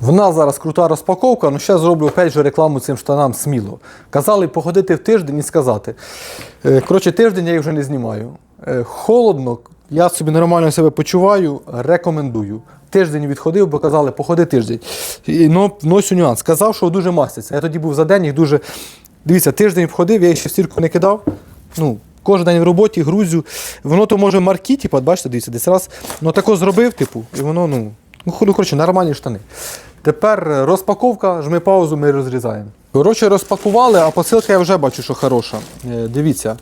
В нас зараз крута розпаковка, ну ще зроблю опять же рекламу цим штанам сміло. Казали походити в тиждень і сказати. Е, Коротше, тиждень я їх вже не знімаю. Е, Холодно, я собі нормально себе почуваю, рекомендую. Тиждень відходив, бо казали, походи тиждень. І, ну, носю нюанс. Сказав, що дуже мастяться. Я тоді був за день, їх дуже. Дивіться, тиждень входив, я їх ще в стірку не кидав. Ну, кожен день в роботі, грузю. Воно то може марки, типу, бачите, дивіться, десь раз. Ну тако зробив, типу, і воно, ну, ну, ну, коротше, нормальні штани. Тепер розпаковка, жми паузу, ми розрізаємо. Коротше, розпакували, а посилка я вже бачу, що хороша. Е, Дивіться.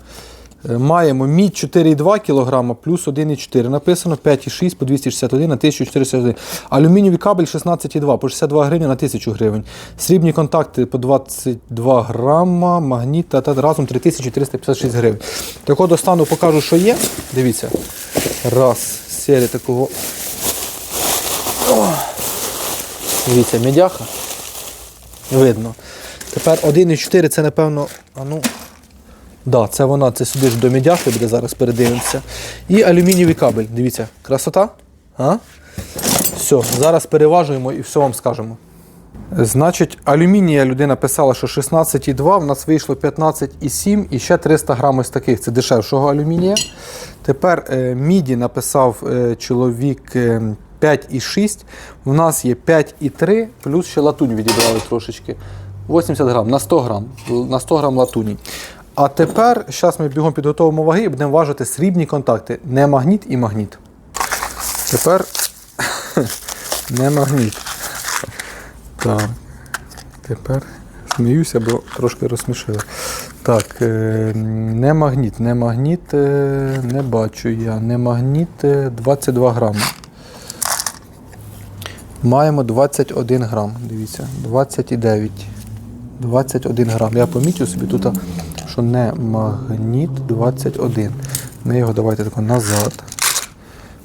Е, Маємо мідь 4,2 кг плюс 1,4 написано, 5,6 по 261 на 1461. Алюмінієвий кабель 16,2 по 62 гривні на 1000 гривень. Срібні контакти по 22 грама, магніт та, та разом 3356 гривень. Так от достану, покажу, що є. Дивіться. Раз, серія такого. Дивіться, медяха. Видно. Тепер 1,4 це напевно. А ну, Да, це вона, це сюди ж до медяхи буде, зараз передивимося. І алюмінієвий кабель. Дивіться, красота. А? Все, зараз переважуємо і все вам скажемо. Значить, алюмінія людина писала, що 16,2, в нас вийшло 15,7 і ще 300 грам ось таких. Це дешевшого алюмінія. Тепер е, міді написав е, чоловік е, 5,6. У нас є 5,3, плюс ще латунь відібрали трошечки. 80 грам на 100 грам. На 100 грам латуні. А тепер, зараз ми бігом підготовимо ваги і будемо важити срібні контакти. Не магніт і магніт. Тепер не магніт. Так. Тепер сміюся, бо трошки розсмішили. Так, е, не магніт, не магніт, е, не бачу я. Не магніт е, 22 грами. Маємо 21 грам. Дивіться, 29. 21 грам. Я помітив собі тут, що не магніт 21. Ми його давайте тако назад.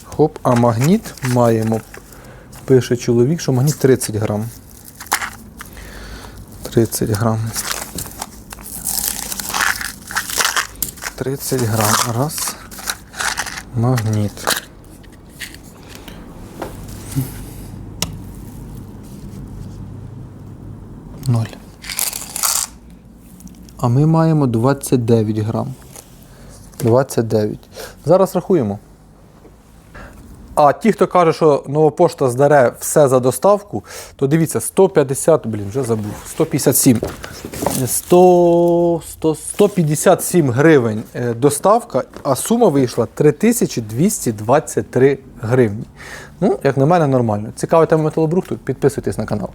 Хоп, а магніт маємо. Пише чоловік, що магніт 30 грам. 30 грам. 30 грам. Раз. Магніт. Ноль. А ми маємо 29 грам. 29. Зараз рахуємо. А ті, хто каже, що нова пошта здаре все за доставку, то дивіться, 150, блін, вже забув, 157. 100, 100, 157 гривень е, доставка, а сума вийшла 3223 гривні. Ну, як на мене, нормально. Цікавий тема металобрухту, підписуйтесь на канал.